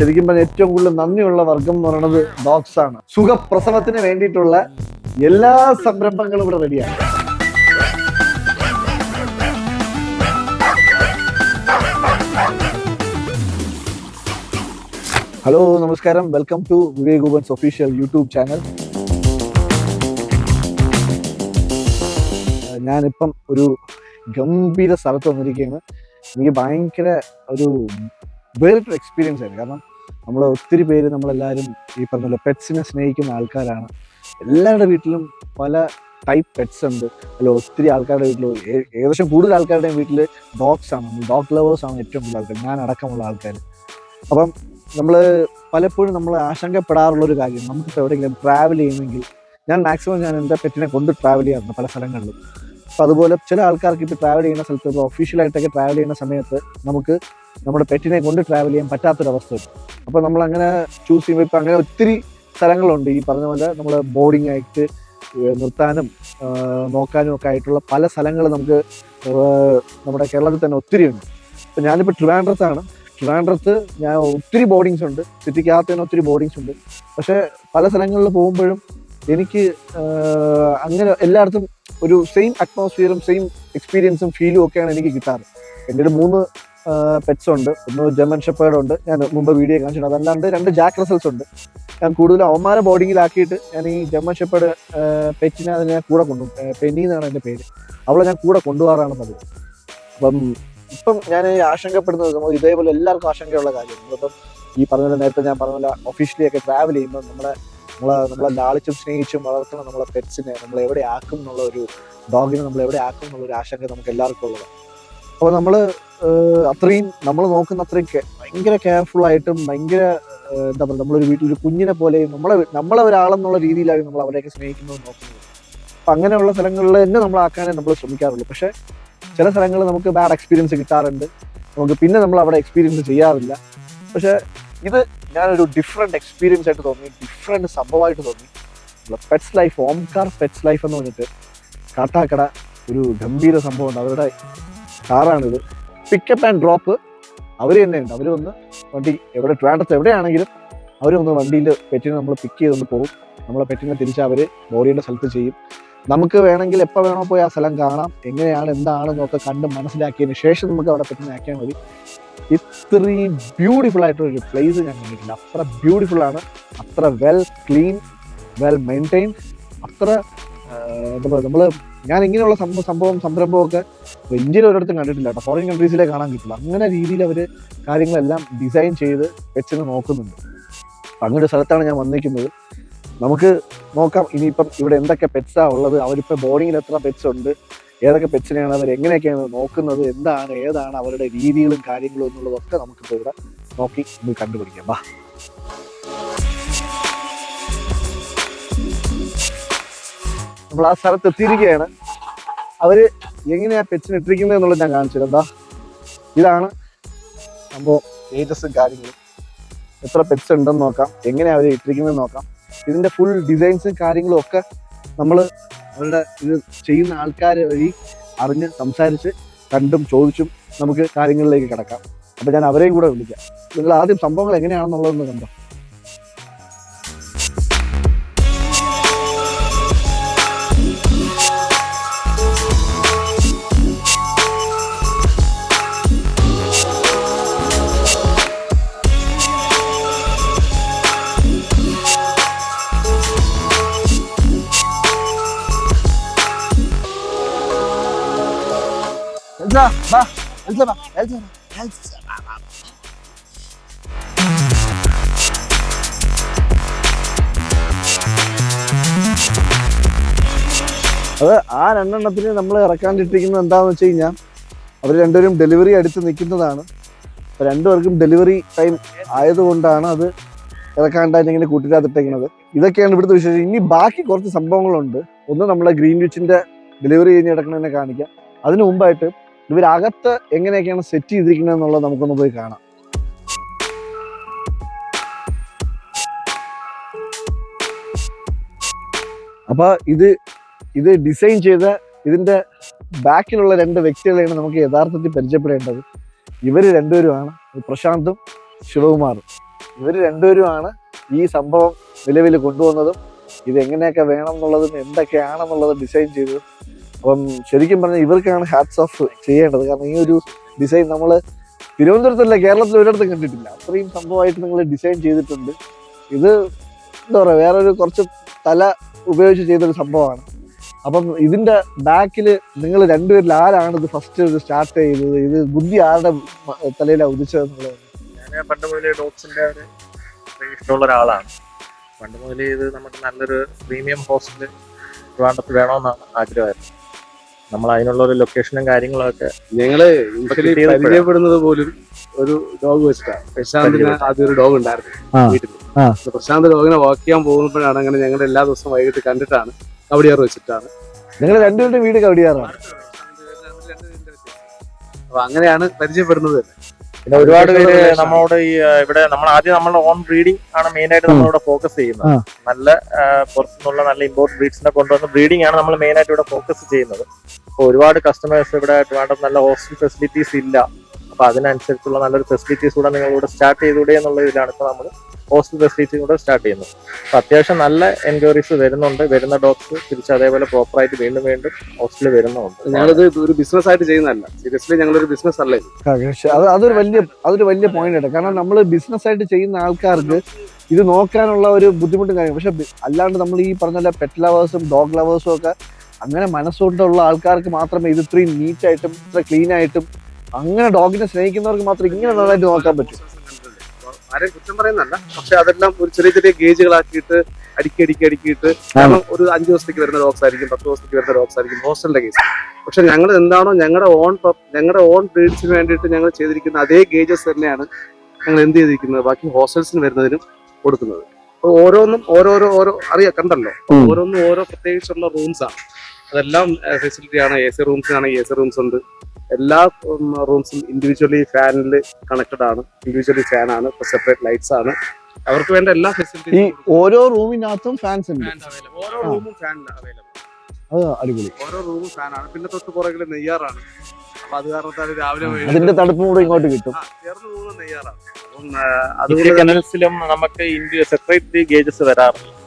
ശരിക്കും പറഞ്ഞാൽ ഏറ്റവും കൂടുതൽ നന്ദിയുള്ള വർഗം എന്ന് പറയുന്നത് ഡോഗ്സ് ആണ്. സുഖപ്രസവത്തിന് വേണ്ടിയിട്ടുള്ള എല്ലാ സംരംഭങ്ങളും ഇവിടെ റെഡിയാണ് ഹലോ നമസ്കാരം. Welcome to Vivek Gopan's official YouTube channel ഞാനിപ്പം ഒരു ഗംഭീര സ്ഥലത്ത് വന്നിരിക്കുകയാണ്. എനിക്ക് ഭയങ്കര ഒരു വേറിട്ടൊരു എക്സ്പീരിയൻസ് ആയിരുന്നു. കാരണം നമ്മൾ ഒത്തിരി പേര് നമ്മളെല്ലാവരും ഈ പറഞ്ഞ പെറ്റ്സിനെ സ്നേഹിക്കുന്ന ആൾക്കാരാണ്. എല്ലാവരുടെ വീട്ടിലും പല ടൈപ്പ് പെറ്റ്സ് ഉണ്ട്. അല്ല ഒത്തിരി ആൾക്കാരുടെ വീട്ടിൽ ഏകദേശം കൂടുതൽ ആൾക്കാരുടെയും വീട്ടിൽ ഡോഗ്സ് ആണ്. ഡോഗ് ലവേഴ്സ് ആണ് ഏറ്റവും കൂടുതൽ ആൾക്കാർ ഞാൻ അടക്കമുള്ള ആൾക്കാർ അപ്പം നമ്മൾ പലപ്പോഴും നമ്മൾ ആശങ്കപ്പെടാറുള്ളൊരു കാര്യം നമുക്കിപ്പോൾ എവിടെയെങ്കിലും ട്രാവൽ ചെയ്യുമെങ്കിൽ ഞാൻ മാക്സിമം ഞാൻ എന്റെ പെറ്റിനെ കൊണ്ട് ട്രാവൽ ചെയ്യാറുണ്ട് പല സ്ഥലങ്ങളിലും. അപ്പോൾ അതുപോലെ ചില ആൾക്കാർക്ക് ഇപ്പോൾ ട്രാവൽ ചെയ്യുന്ന സ്ഥലത്ത് ഇപ്പോൾ ഒഫീഷ്യലായിട്ടൊക്കെ ട്രാവൽ ചെയ്യുന്ന സമയത്ത് നമുക്ക് നമ്മുടെ പെറ്റിനെ കൊണ്ട് ട്രാവൽ ചെയ്യാൻ പറ്റാത്തൊരവസ്ഥ അപ്പോൾ നമ്മൾ അങ്ങനെ ചൂസ് ചെയ്യുമ്പോൾ ഇപ്പം അങ്ങനെ ഒത്തിരി സ്ഥലങ്ങളുണ്ട്. ഈ പറഞ്ഞ പോലെ നമ്മൾ ബോർഡിംഗ് ആയിട്ട് നിർത്താനും നോക്കാനും ഒക്കെ ആയിട്ടുള്ള പല സ്ഥലങ്ങൾ നമുക്ക് നമ്മുടെ കേരളത്തിൽ തന്നെ ഒത്തിരി ഉണ്ട്. ഇപ്പം ഞാനിപ്പോൾ ട്രിവാൻഡ്രത്താണ് ട്രിവാൻഡ്രത്ത് ഞാൻ ഒത്തിരി ബോർഡിങ്സ് ഉണ്ട്. സിറ്റിക്കകത്ത് തന്നെ ഒത്തിരി ബോർഡിങ്സ് ഉണ്ട്. പക്ഷേ പല സ്ഥലങ്ങളിൽ പോകുമ്പോഴും എനിക്ക് അങ്ങനെ എല്ലായിടത്തും ഒരു സെയിം അറ്റ്മോസ്ഫിയറും സെയിം എക്സ്പീരിയൻസും ഫീലും ഒക്കെയാണ് എനിക്ക് കിട്ടാറ്. എന്റെ ഒരു മൂന്ന് പെറ്റ്സ് ഉണ്ട്. ഒന്ന് ജർമ്മൻ ഷെപ്പേർഡ് ഉണ്ട്. ഞാൻ മുമ്പ് വീഡിയോ കാണിച്ചിട്ടുണ്ട്. അതല്ലാണ്ട് രണ്ട് ജാക്ക് റസൽസ് ഉണ്ട്. ഞാൻ കൂടുതലും അവന്മാരെ ബോർഡിങ്ങിലാക്കിയിട്ട് ഞാൻ ഈ ജർമ്മൻ ഷെപ്പേർഡ് പെറ്റിനെ അതിനെ ഞാൻ കൂടെ കൊണ്ടു പെന്നി എന്നാണ് എന്റെ പേര്. അവളെ ഞാൻ കൂടെ കൊണ്ടുപോകാറാണ് പതിവ്. അപ്പം ഇപ്പം ഞാൻ ആശങ്കപ്പെടുന്നത് ഇതേപോലെ എല്ലാവർക്കും ആശങ്കയുള്ള കാര്യം നമ്മളിപ്പം ഈ പറഞ്ഞ നേരത്തെ ഞാൻ പറഞ്ഞ പോലെ ഒഫീഷ്യലി ഒക്കെ ട്രാവൽ ചെയ്യുമ്പോൾ നമ്മളെ നമ്മളെ നമ്മളെ ലാളിച്ചും സ്നേഹിച്ചും വളർത്തുന്ന നമ്മളെ പെറ്റ്സിനെ നമ്മൾ എവിടെ ആക്കും എന്നുള്ള ഒരു ഡോഗിനെ നമ്മൾ എവിടെ ആക്കും എന്നുള്ള ഒരു ആശങ്ക നമുക്ക് എല്ലാവർക്കും ഉള്ളതാണ്. അപ്പോൾ നമ്മൾ അത്രയും നമ്മൾ നോക്കുന്ന അത്രയും ഭയങ്കര കെയർഫുൾ ആയിട്ടും ഭയങ്കര എന്താ പറയുക നമ്മളൊരു വീട്ടിൽ ഒരു കുഞ്ഞിനെ പോലെയും നമ്മളെ നമ്മളെ ഒരാളെന്നുള്ള രീതിയിലാണ് നമ്മൾ അവരെയൊക്കെ സ്നേഹിക്കുന്നത് നോക്കുന്നത്. അപ്പം അങ്ങനെയുള്ള സ്ഥലങ്ങളിൽ തന്നെ നമ്മളാക്കാനേ നമ്മൾ ശ്രമിക്കാറുള്ളൂ. പക്ഷേ ചില സ്ഥലങ്ങളിൽ നമുക്ക് ബാഡ് എക്സ്പീരിയൻസ് കിട്ടാറുണ്ട്. നമുക്ക് പിന്നെ നമ്മൾ അവിടെ എക്സ്പീരിയൻസ് ചെയ്യാറില്ല. പക്ഷേ ഇത് ഞാനൊരു ഡിഫറെന്റ് എക്സ്പീരിയൻസ് ആയിട്ട് തോന്നി. ഡിഫറെന്റ് സംഭവമായിട്ട് തോന്നി. Pets life Omkar pets life എന്ന് പറഞ്ഞിട്ട് കാട്ടാക്കട ഒരു ഗംഭീര സംഭവമുണ്ട്. അവരുടെ കാറാണിത് പിക്കപ്പ് ആൻഡ് ഡ്രോപ്പ് അവർ തന്നെ ഉണ്ട്. അവർ വന്ന് വണ്ടി എവിടെ ട്രാൻഡത്ത് എവിടെയാണെങ്കിലും അവർ വന്ന് വണ്ടിയിൽ പെറ്റിനെ നമ്മൾ പിക്ക് ചെയ്തുകൊണ്ട് പോകും. നമ്മളെ പെറ്റിനെ തിരിച്ച് അവർ ബോഡിയുടെ സ്ഥലത്ത് ചെയ്യും. നമുക്ക് വേണമെങ്കിൽ എപ്പോൾ വേണോ പോയി ആ സ്ഥലം കാണാം. എങ്ങനെയാണ് എന്താണെന്നൊക്കെ കണ്ട് മനസ്സിലാക്കിയതിന് ശേഷം നമുക്ക് അവിടെ പെറ്റിനെ ആക്കിയാൽ മതി. ഇത്രയും ബ്യൂട്ടിഫുൾ ആയിട്ടുള്ള ഒരു പ്ലേസ് ഞാൻ കണ്ടിട്ടില്ല അത്ര ബ്യൂട്ടിഫുൾ ആണ്. അത്ര വെൽ ക്ലീൻ വെൽ മെയിന്റെയിൻ അത്ര എന്താ പറയുക നമ്മൾ ഞാൻ ഇങ്ങനെയുള്ള സംഭവം സംഭവം സംരംഭമൊക്കെ ഇന്ത്യയിൽ ഒരിടത്തും കണ്ടിട്ടില്ല കേട്ടോ. ഫോറിൻ കൺട്രീസിലെ കാണാൻ കിട്ടില്ല. അങ്ങനെ രീതിയിൽ അവർ കാര്യങ്ങളെല്ലാം ഡിസൈൻ ചെയ്ത് വെച്ചിന് നോക്കുന്നുണ്ട്. അപ്പം അങ്ങനെ ഒരു സ്ഥലത്താണ് ഞാൻ വന്നിരിക്കുന്നത്. നമുക്ക് നോക്കാം. ഇനിയിപ്പം ഇവിടെ എന്തൊക്കെ പെറ്റ്സാ ഉള്ളത്? അവരിപ്പോൾ ബോർഡിങ്ങിൽ എത്ര പെറ്റ്സ് ഉണ്ട്? ഏതൊക്കെ പെറ്റ്സിനെയാണ് അവർ എങ്ങനെയൊക്കെയാണ് നോക്കുന്നത്? എന്താണ് ഏതാണ് അവരുടെ രീതികളും കാര്യങ്ങളും എന്നുള്ളതൊക്കെ നമുക്കിപ്പോൾ ഇവിടെ നോക്കി കണ്ടുപിടിക്കാം. വാ. നമ്മൾ ആ സ്ഥലത്ത് എത്തിയിരിക്കുകയാണ്. അവർ എങ്ങനെയാ പെച്ചിന് ഇട്ടിരിക്കുന്നത് എന്നുള്ളത് ഞാൻ കാണിച്ചത് എന്താ ഇതാണ് സംഭവം ഏജസും കാര്യങ്ങളും. എത്ര പെറ്റ്സ് ഉണ്ടെന്ന് നോക്കാം. എങ്ങനെയാണ് അവർ ഇട്ടിരിക്കുന്നത് നോക്കാം. ഇതിന്റെ ഫുൾ ഡിസൈൻസും കാര്യങ്ങളും ഒക്കെ നമ്മൾ അവരുടെ ഇത് ചെയ്യുന്ന ആൾക്കാർ വഴി അറിഞ്ഞ് സംസാരിച്ച് കണ്ടും ചോദിച്ചും നമുക്ക് കാര്യങ്ങളിലേക്ക് കിടക്കാം. അപ്പോൾ ഞാൻ അവരെയും കൂടെ വിളിക്കാം. നിങ്ങൾ ആദ്യം സംഭവങ്ങൾ എങ്ങനെയാണെന്നുള്ളതെന്ന് കണ്ടോ? എൽസ വാ എൽസ വാ എൽസ വാ എൽസ വാ അത് ആ രണ്ടെണ്ണത്തിന് നമ്മൾ ഇറക്കാണ്ടിട്ടിരിക്കുന്നത് എന്താണെന്ന് വെച്ച് കഴിഞ്ഞാൽ അവർ രണ്ടുപേരും ഡെലിവറി അടുത്ത് നിൽക്കുന്നതാണ്. അപ്പോൾ രണ്ടുപേർക്കും ഡെലിവറി ടൈം ആയതുകൊണ്ടാണ് അത് ഇറക്കാണ്ടായിട്ട് ഇങ്ങനെ കൂട്ടിനകത്തിട്ടേക്കുന്നത് ഇതൊക്കെയാണ് ഇവിടുത്തെ വിശേഷം. ഇനി ബാക്കി കുറച്ച് സംഭവങ്ങളുണ്ട്. ഒന്ന് നമ്മളെ ഗ്രീൻ വിച്ചിന്റെ ഡെലിവറി കഴിഞ്ഞ് കിടക്കുന്നതിനെ കാണിക്കാം. അതിനു മുമ്പായിട്ട് ഇവരകത്ത് എങ്ങനെയൊക്കെയാണ് സെറ്റ് ചെയ്തിരിക്കുന്നത് എന്നുള്ളത് നമുക്കൊന്ന് പോയി കാണാം. അപ്പോൾ ഇത് ഇത് ഡിസൈൻ ചെയ്ത ഇതിന്റെ ബാക്കിലുള്ള രണ്ട് വ്യക്തികളെയാണ് നമുക്ക് യഥാർത്ഥത്തിൽ പരിചയപ്പെടേണ്ടത്. ഇവർ രണ്ടുപേരുമാണ് പ്രശാന്തും ശിവകുമാറും. ഇവർ രണ്ടുപേരുമാണ് ഈ സംഭവം നിലവിൽ കൊണ്ടുവന്നതും ഇത് എങ്ങനെയൊക്കെ വേണം എന്നുള്ളതും എന്തൊക്കെയാണെന്നുള്ളത് ഡിസൈൻ ചെയ്തത് അപ്പം ശരിക്കും പറഞ്ഞാൽ ഇവർക്കാണ് ഹാറ്റ്സ് ഓഫ് ചെയ്യേണ്ടത്. കാരണം ഈ ഒരു ഡിസൈൻ നമ്മൾ തിരുവനന്തപുരത്തല്ല കേരളത്തിൽ ഒരിടത്തും കണ്ടിട്ടില്ല. അത്രയും സംഭവമായിട്ട് നിങ്ങൾ ഡിസൈൻ ചെയ്തിട്ടുണ്ട്. ഇത് എന്താ പറയുക വേറൊരു കുറച്ച് തല ഉപയോഗിച്ച് ചെയ്തൊരു സംഭവമാണ്. അപ്പം ഇതിന്റെ ബാക്കിൽ നിങ്ങൾ രണ്ടുപേരിൽ ആരാണ് ഇത് ഫസ്റ്റ് ഇത് സ്റ്റാർട്ട് ചെയ്തത്? ഇത് ബുദ്ധി ആരുടെ തലയിലാണ് ഉദിച്ചതെന്നുള്ളത് ഞാൻ പണ്ട് മുതലേ ഡോക്സിന്റെ ഒരു ഇഷ്ടമുള്ള ഒരാളാണ്. പണ്ട് മുതലേ ഇത് നമുക്ക് നല്ലൊരു പ്രീമിയം ഹോസ്റ്റൽ ട്രിവാൻഡ്രത്ത് വേണമെന്നാണ് ആഗ്രഹമായിരുന്നു. നമ്മൾ അതിനുള്ള ഒരു ലൊക്കേഷനും കാര്യങ്ങളൊക്കെ ഞങ്ങൾ. പരിചയപ്പെടുന്നത് പോലും ഒരു ഡോഗ് വെച്ചിട്ടാണ് പ്രശാന്തിന് ആദ്യം ഒരു ഡോഗ് ഉണ്ടായിരുന്നു. വീട്ടിൽ പ്രശാന്ത് ഡോഗിനെ വാക്ക് ചെയ്യാൻ പോകുമ്പോഴാണ് അങ്ങനെ ഞങ്ങൾ എല്ലാ ദിവസവും വൈകിട്ട് കണ്ടിട്ടാണ് കവടിയാറ് വെച്ചിട്ടാണ്. നിങ്ങൾ രണ്ടുപേരുടെ വീട് കവടിയാറാണ്. അപ്പൊ അങ്ങനെയാണ് പരിചയപ്പെടുന്നത്. പിന്നെ ഒരുപാട് പേര്. നമ്മളോട് ഈ ഇവിടെ നമ്മൾ ആദ്യം നമ്മളുടെ ഓൺ ബ്രീഡിംഗ് ആണ് മെയിൻ ആയിട്ട് നമ്മളിവിടെ ഫോക്കസ് ചെയ്യുന്നത്. നല്ല പുറത്തുനിന്നുള്ള നല്ല ഇമ്പോർട്ട് ബ്രീഡ്സിനെ കൊണ്ടുവന്ന് ബ്രീഡിംഗ് ആണ് നമ്മൾ മെയിൻ ആയിട്ട് ഇവിടെ ഫോക്കസ് ചെയ്യുന്നത്. അപ്പോൾ ഒരുപാട് കസ്റ്റമേഴ്സ് ഇവിടെ ട്രിവാൻഡ്രം നല്ല ഹോസ്റ്റൽ ഫെസിലിറ്റീസ് ഇല്ല. അപ്പൊ അതിനനുസരിച്ചുള്ള നല്ലൊരു ഫെസിലിറ്റീസ് കൂടെ നിങ്ങൾ ഇവിടെ സ്റ്റാർട്ട് ചെയ്തൂടെ എന്നുള്ള ഇതിലാണ് ഇപ്പോൾ നമ്മൾ ഹോസ്റ്റൽ ഫെസിലിറ്റി കൂടെ സ്റ്റാർട്ട് ചെയ്യുന്നത്. അപ്പൊ അത്യാവശ്യം നല്ല എൻക്വയറീസ് വരുന്നുണ്ട്. വരുന്ന ഡോക്ടർ തിരിച്ച് അതേപോലെ പ്രോപ്പർ ആയിട്ട് വീണ്ടും വീണ്ടും ഹോസ്റ്റലിൽ വരുന്നുണ്ട്. ഞങ്ങളിത് ഒരു ബിസിനസ് ആയിട്ട് ചെയ്യുന്നതല്ല. സീരിയസ്ലി ഞങ്ങളൊരു ബിസിനസ് അല്ലേ. അത് അതൊരു വലിയ അതൊരു വലിയ പോയിന്റ് ആണ്. കാരണം നമ്മൾ ബിസിനസ് ആയിട്ട് ചെയ്യുന്ന ആൾക്കാർക്ക് ഇത് നോക്കാനുള്ള ഒരു ബുദ്ധിമുട്ടും കാര്യം പക്ഷെ അല്ലാണ്ട് നമ്മൾ ഈ പറഞ്ഞ പെറ്റ് ലവേഴ്സും ഡോഗ് ലവേഴ്സും ഒക്കെ അങ്ങനെ മനസ്സുകൊണ്ടുള്ള ആൾക്കാർക്ക് മാത്രമേ ഇത് ഇത്രയും നീറ്റായിട്ടും ഇത്ര ക്ലീൻ ആയിട്ടും അങ്ങനെ ഡോഗിനെ സ്നേഹിക്കുന്നവർക്ക് മാത്രം ഇങ്ങനെ നന്നായിട്ട് നോക്കാൻ പറ്റും. ആരെയും കുറ്റം പറയുന്നല്ല പക്ഷെ അതെല്ലാം ഒരു ചെറിയ ചെറിയ ഗേജുകളാക്കിയിട്ട് അടുക്കി അടുക്കി അടുക്കിയിട്ട് ഒരു അഞ്ച് ദിവസത്തേക്ക് വരുന്ന ഡോഗ്സ് ആയിരിക്കും പത്ത് ദിവസത്തേക്ക് വരുന്ന ഡോഗ്സ് ആയിരിക്കും ഹോസ്റ്റലിന്റെ കേസ് പക്ഷെ ഞങ്ങൾ എന്താണോ ഞങ്ങളുടെ ഓൺ ഞങ്ങളുടെ ഓൺ ബ്രീഡ്സിന് വേണ്ടിയിട്ട് ഞങ്ങൾ ചെയ്തിരിക്കുന്ന അതേ ഗേജസ് തന്നെയാണ് ഞങ്ങൾ എന്ത് ചെയ്തിരിക്കുന്നത്? ബാക്കി ഹോസ്റ്റൽസിന് വരുന്നതിനും കൊടുക്കുന്നത്. അപ്പൊ ഓരോന്നും ഓരോരോ ഓരോ അറിയാം കണ്ടല്ലോ? ഓരോന്നും ഓരോ പ്രത്യേകിച്ചുള്ള റൂംസ് ആണ്. അതെല്ലാം ഫെസിലിറ്റി ആണ് എ സി റൂംസിനാണെങ്കിൽ എ സി റൂംസ് ഉണ്ട്. എല്ലാ റൂംസും ഇൻഡിവിജ്വലി ഫാനിൽ കണക്റ്റഡ് ആണ്. ഇൻഡിവിജ്വലി ഫാൻ ആണ് സെപ്പറേറ്റ് ലൈറ്റ്സ് ആണ്. അവർക്ക് വേണ്ട എല്ലാ ഈ ഫെസിലിറ്റീസും ഓരോ റൂമിനകത്തും ഫാൻസ് ഉണ്ട്. ഓരോ റൂമും ഫാൻ അവൈലബിൾ അത് അടിപൊളി. ഓരോ റൂമും ഫാൻ ആണ്. പിന്നെ തൊട്ട് പുറകിൽ നെയ്യാറാണ്. അപ്പൊ അത് കാരണത്താൽ രാവിലെ അതിന്റെ തണുപ്പും കൂടെ ഇങ്ങോട്ട് കിട്ടും. ചേർന്ന് പോകുന്ന നെയ്യാറാണ്. അതുകൊണ്ട് കനൽസിലും നമുക്ക് ഇന്ത്യ സെപ്പറേറ്റ് ഗേജസ് വരാറുണ്ട്. ആ.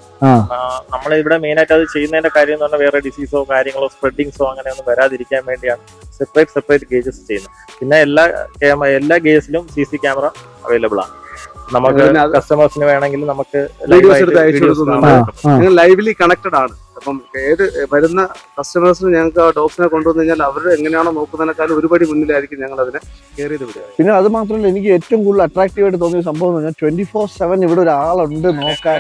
നമ്മൾ ഇവിടെ മെയിൻ ആയിട്ട് അത് ചെയ്യുന്നതിന്റെ കാര്യം എന്ന് പറഞ്ഞാൽ വേറെ ഡിസീസോ കാര്യങ്ങളോ സ്പ്രെഡിങ്സോ അങ്ങനെയൊന്നും വരാതിരിക്കാൻ വേണ്ടിയാണ് സെപ്പറേറ്റ് സെപ്പറേറ്റ് ഗേജസ് ചെയ്യുന്നത്. പിന്നെ എല്ലാ എല്ലാ ഗേജസിലും സി സി ക്യാമറ അവൈലബിൾ ആണ്. നമുക്ക് കസ്റ്റമേഴ്സിന് വേണമെങ്കിൽ നമുക്ക് വീഡിയോസ് എടുത്ത് അയച്ചു കൊടുക്കുന്നുണ്ട്. കാണാൻ ആ, ആ. ഞങ്ങൾ ലൈവ്ലി കണക്റ്റഡ് ആണ്. അപ്പം ഏത് വരുന്ന കസ്റ്റമേഴ്സിന് ഞങ്ങൾക്ക് ആ ഡോഗ്സിനെ കൊണ്ടുവന്നു കഴിഞ്ഞാൽ അവർ എങ്ങനെയാണോ നോക്കുന്നതിനേക്കാളും ഒരുപടി മുന്നിലായിരിക്കും ഞങ്ങൾ അതിനെ കയറി വിടുക. പിന്നെ അത് മാത്രമല്ല എനിക്ക് ഏറ്റവും കൂടുതൽ അട്രാക്റ്റീവ് ആയിട്ട് തോന്നിയ സംഭവം എന്ന് പറഞ്ഞാൽ ട്വന്റി ഫോർ സെവൻ ഇവിടെ ഒരാളുണ്ട് നോക്കാൻ.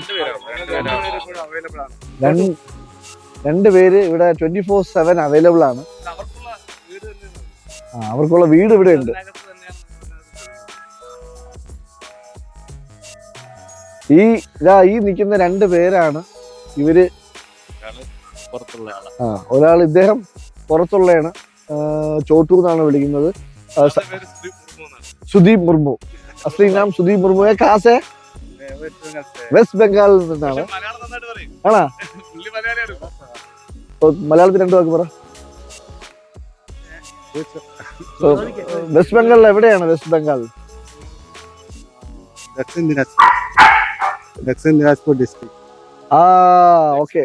അവൈലബിൾ ആണ് രണ്ട് പേര് ഇവിടെ ട്വന്റി ഫോർ സെവൻ അവൈലബിൾ ആണ്. അവർക്കുള്ള വീട് തന്നെയാണ് ആ, അവർക്കുള്ള വീട് ഇവിടെ ഉണ്ട് ഈ ഇതാ ഈ നിൽക്കുന്ന രണ്ട് പേരാണ് ഇവർ. പുറത്തുള്ള ആൾ ആ ഒരാൾ ഇദ്ദേഹം പുറത്തുള്ളയാണ്. ചോട്ടു ചോട്ടൂർ എന്നാണ് വിളിക്കുന്നത്. സുദീപ് മുർമു അസ്ലീ സുദീപ് മുർമു. അസ്ലി നാം സുദീപ് മുർമു. കാസേ? വെസ്റ്റ് ബംഗാളിൽ നിന്നാണ്. മലയാളം നന്നായിട്ട് പറയും. ആണാ? മലയാളത്തിൽ രണ്ടു വാക്ക് പറ. വെസ്റ്റ് ബംഗാളിൽ എവിടെയാണ്? വെസ്റ്റ് ബംഗാൾ. ദക്ഷിണ ദക്ഷിൺ ദിനാജ്പൂർ ഡിസ്ട്രിക്ട് ആ ഓക്കെ.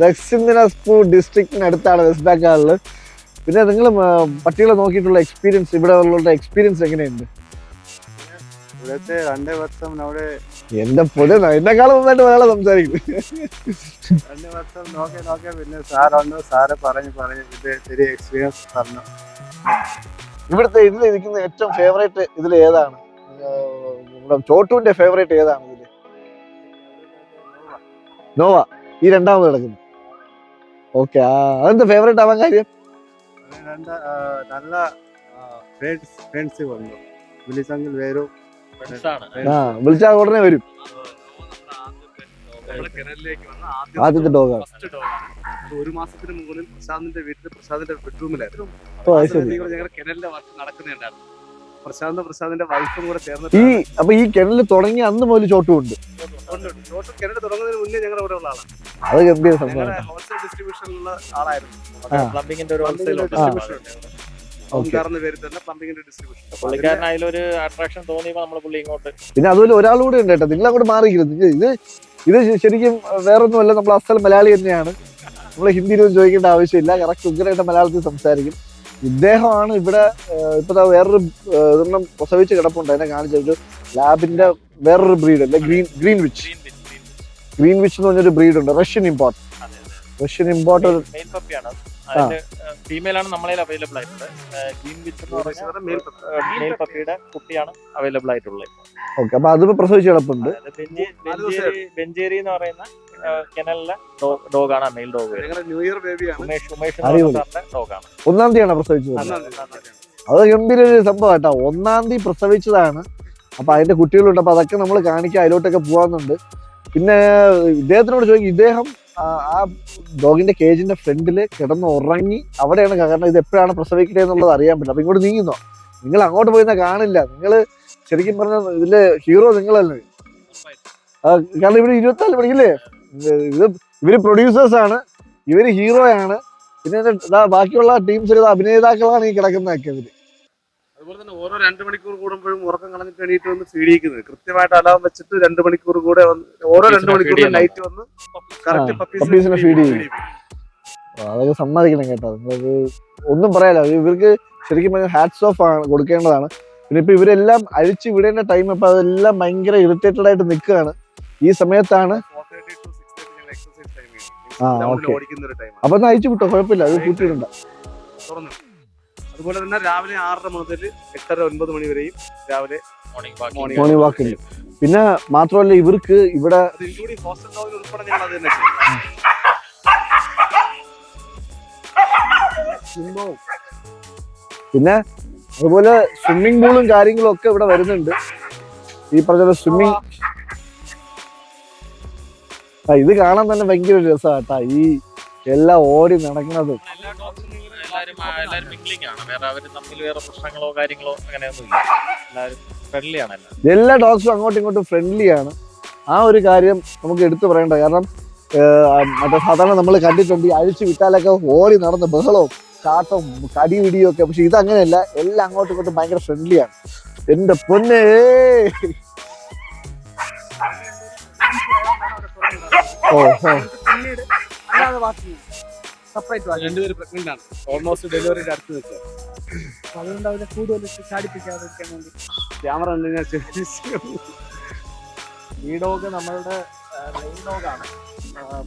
ദക്ഷിൺ ദിനാജ്പൂർ ഡിസ്ട്രിക്റ്റിന് അടുത്താണ് വെസ്റ്റ് ബംഗാളിൽ പിന്നെ നിങ്ങൾ പട്ടികളെ നോക്കിയിട്ടുള്ള എക്സ്പീരിയൻസ് ഇവിടെ ഉള്ള എക്സ്പീരിയൻസ് എങ്ങനെയുണ്ട്? ഇവിടുത്തെ രണ്ടേ വർഷം നമ്മുടെ എന്റെ പൊടി എന്നെക്കാളും നന്നായിട്ട് മലയാളം സംസാരിക്കും രണ്ട് വർഷം നോക്കി നോക്കി പിന്നെ സാർ വന്നു. സാറ് പറഞ്ഞു പറഞ്ഞു ഇത് എക്സ്പീരിയൻസ് പറഞ്ഞു ഇവിടുത്തെ ഇതിൽ ഇരിക്കുന്ന ഏറ്റവും ഫേവറേറ്റ് ഇതിൽ ഏതാണ്? നമ്മുടെ ചോട്ടുവിന്റെ ഫേവറേറ്റ് ഏതാണ്? നോവ ഈ രണ്ടാമത് കിടക്കുന്നു. ഓക്കെ അതെന്താ ഫേവറേറ്റ് ആവാൻ കാര്യം? നല്ല ഫ്രണ്ട്സ് ഫ്രണ്ട്സ് വന്നു. വിളിച്ചെങ്കിൽ വരും. ആണ്. ആ വിളിച്ചാൽ ഉടനെ വരും. ആദ്യത്തെ ഡോഗാണ് ഒരു മാസത്തിന് മുകളിൽ പ്രശാന്തിന്റെ വീട്ടിൽ പ്രശാന്തിന്റെ ബെഡ്റൂമിലായിരുന്നു ഞങ്ങളുടെ കിണലിന്റെ വർക്ക് നടക്കുന്നുണ്ടായിരുന്നു. പ്രശാന്ത് പ്രശാന്തിന്റെ വൈഫും കൂടെ ചേർന്ന് ഈ അപ്പൊ ഈ കിണൽ തുടങ്ങി അന്ന് മുതൽ ചോട്ടുമുണ്ട് ടോട്ടൽ കിണൽ തുടങ്ങുന്നതിന് മുന്നേ ഞങ്ങളുടെ ഇവിടെ ഉള്ള ആളാണ്. അത് ഗംഭീര സംഭവം ഹോൾസെയിൽ ഡിസ്ട്രിബ്യൂഷനുള്ള ആളായിരുന്നു. പ്ലംബിങ്ങിന്റെ ഒരു ഹോൾസെയിൽ ഉണ്ട് ഉണ്ട്. ഡിസ്ട്രിബ്യൂഷൻ. ഇങ്ങോട്ട് പിന്നെ അതുപോലെ ഒരാളുകൂടെ ഉണ്ട് കേട്ടോ. നിങ്ങൾ അങ്ങോട്ട് മാറിയിരുന്നു നിങ്ങൾ ഇത് ഇത് ശരിക്കും വേറൊന്നുമല്ല നമ്മൾ അസൽ മലയാളി തന്നെയാണ്. നമ്മൾ ഹിന്ദിയിലൊന്നും ചോദിക്കേണ്ട ആവശ്യമില്ല. കറക്റ്റ് ഉഗ്രനായിട്ട് മലയാളത്തിൽ സംസാരിക്കും. ഇദ്ദേഹമാണ് ഇവിടെ ഏഹ്, ഇപ്പൊ ദാ വേറൊരു ഇതൊന്നും പ്രസവിച്ച് കിടപ്പുണ്ട്. അതിനെ കാണിച്ചൊരു ലാബിന്റെ വേറൊരു ബ്രീഡ് അല്ലെ? Green green witch green witch എന്ന് പറഞ്ഞൊരു ബ്രീഡ് ഉണ്ട്. റഷ്യൻ ഇമ്പോർട്ട് റഷ്യൻ ഇമ്പോർട്ട് അതിന്റെ ഫീമെയിൽ ആണ് നമ്മളെ അവൈലബിൾ ആയിട്ടുള്ളത്. ഗ്രീൻ എന്ന് മെയിൽ പപ്പിയുടെ കുട്ടിയാണ് അവൈലബിൾ ആയിട്ടുള്ളത്. ഓക്കെ അപ്പൊ അതിപ്പോ പ്രസവിച്ച് കിടപ്പുണ്ട്. അതായത് ബെഞ്ചേ- ബെഞ്ചേരി എന്ന് പറയുന്ന കെനലിലെ ഡോഗാണ് മെയിൽ ഡോഗ്. ന്യൂ ഇയർ ബേബിയാണ് ഉമേഷ് ഉമേഷ് ഡോഗാണ്. ഒന്നാം തീയതിയാണ് പ്രസവിച്ചത് അത് ഗംഭീര ഒരു സംഭവം കേട്ടോ. ഒന്നാം തീയതി പ്രസവിച്ചതാണ്. അപ്പൊ അതിന്റെ കുട്ടികളുണ്ട്. അപ്പൊ അതൊക്കെ നമ്മൾ കാണിക്കാൻ അതിലോട്ടൊക്കെ പോവാന്നുണ്ട്. പിന്നെ ഇദ്ദേഹത്തിനോട് ചോദിക്കും ഇദ്ദേഹം ആ, ഡോഗിന്റെ കേജിന്റെ ഫ്രണ്ടിൽ കിടന്ന് ഉറങ്ങി അവിടെയാണ് കാരണം ഇത് എപ്പോഴാണ് പ്രസവിക്കുന്നത് എന്നുള്ളത് അറിയാൻ പറ്റില്ല. അപ്പൊ ഇങ്ങോട്ട് നീങ്ങുന്നോ? നിങ്ങൾ അങ്ങോട്ട് പോയി കാണില്ല. നിങ്ങൾ ശരിക്കും പറഞ്ഞ ഇതിലെ ഹീറോ നിങ്ങളല്ലേ? കാരണം ഇവിടെ ഇരുപത്തിനാല് മണിക്കില്ലേ? ഇത് ഇവർ പ്രൊഡ്യൂസേഴ്സ് ആണ്. ഇവർ ഹീറോയാണ് പിന്നെ ബാക്കിയുള്ള ടീംസ് അഭിനേതാക്കളാണ് ഈ കിടക്കുന്നതൊക്കെ ഇവർ. അതുപോലെ തന്നെ ഓരോ രണ്ട് മണിക്കൂർ കൂടുമ്പോഴും ഉറക്കം കളഞ്ഞിട്ട് എണീറ്റ് വന്ന് ഫീഡിക്കുന്നത് കൃത്യമായിട്ട് അലാം വെച്ചിട്ട് രണ്ട് മണിക്കൂർ കൂടെ വന്ന് ഓരോ രണ്ട് മണിക്കൂർ. നൈറ്റ് വന്ന് കറക്റ്റ് പപ്പീസിനെ ഫീഡ് ചെയ്യും. അതൊക്കെ സമ്മതിക്കണം കേട്ടോ. നിങ്ങൾക്ക് ഒന്നും പറയാലോ. ഇവർക്ക് ശരിക്കും പറഞ്ഞാൽ ഹാറ്റ്സ് ഓഫ് ആണ് കൊടുക്കേണ്ടതാണ്. പിന്നെ ഇപ്പൊ ഇവരെല്ലാം അഴിച്ച് വിടേണ്ട ടൈം ഇപ്പൊ അതെല്ലാം ഭയങ്കര ഇറിറ്റേറ്റഡ് ആയിട്ട് നിൽക്കുകയാണ്. ഈ സമയത്താണ് ആ, അപ്പൊ ഒന്ന് അയച്ചു വിട്ടോ? കുഴപ്പമില്ല. അത് കൂട്ടിയിട്ടുണ്ടോ തുറന്നു. അതുപോലെ തന്നെ രാവിലെ ആറര മുതൽ എട്ടര ഒൻപത് മണി വരെയും രാവിലെ മോർണിംഗ് വാക്ക് ഉണ്ട് പിന്നെ മാത്രമല്ല ഇവർക്ക് ഇവിടെ അത് ഇൻക്ലൂഡിംഗ് ഹോസ്റ്റൽ ഡോഗിന് ഉൾപ്പെടെ ഞങ്ങൾ അത് തന്നെ ചെയ്യും. പിന്നെ അതുപോലെ സ്വിമ്മിംഗ് പൂളും കാര്യങ്ങളും ഒക്കെ ഇവിടെ വരുന്നുണ്ട്. ഈ പറഞ്ഞ സ്വിമ്മിംഗ് ആ ഇത് കാണാൻ തന്നെ ഭയങ്കര രസമാട്ടാ ഈ എല്ലാം ഓടി നടക്കുന്നതും. എല്ലാവരും എല്ലാവരും മിംഗ്ലിംഗ് ആണ് വേറെ അവർ തമ്മിൽ വേറെ പ്രശ്നങ്ങളോ കാര്യങ്ങളോ അങ്ങനെയൊന്നും ഇല്ല. എല്ലാവരും ഫ്രണ്ട്ലി ആണ് എല്ലാവരും എല്ലാ ഡോഗ്സും അങ്ങോട്ടും ഇങ്ങോട്ടും ഫ്രണ്ട്ലി ആണ്. ആ ഒരു കാര്യം നമുക്ക് എടുത്തു പറയണ്ട. കാരണം മറ്റേ സാധാരണ നമ്മൾ കണ്ടിട്ടുണ്ട് ഈ അഴിച്ചു വിട്ടാലൊക്കെ ഓടി നടന്ന് ബഹളവും ചാട്ടവും കടി പിടിയും ഒക്കെ. പക്ഷെ ഇത് അങ്ങനെയല്ല എല്ലാം അങ്ങോട്ടും ഇങ്ങോട്ടും ഭയങ്കര ഫ്രണ്ട്ലിയാണ് എന്റെ പൊന്നേ! ഓ ഓ. സെപ്പറേറ്റ് വാക്ക് രണ്ടുപേര് പ്രഗ്നന്റ് ആണ്. ഓൾമോസ്റ്റ് ഡെലിവറിയുടെ അടുത്ത് നിൽക്കുക. അപ്പൊ അതുകൊണ്ട് അവരെ കൂടുതൽ ചാടിപ്പിക്കാതിരിക്കാൻ വേണ്ടി. ക്യാമറ ഈ ഡോഗ് നമ്മളുടെ മെയിൻ ഡോഗാണ്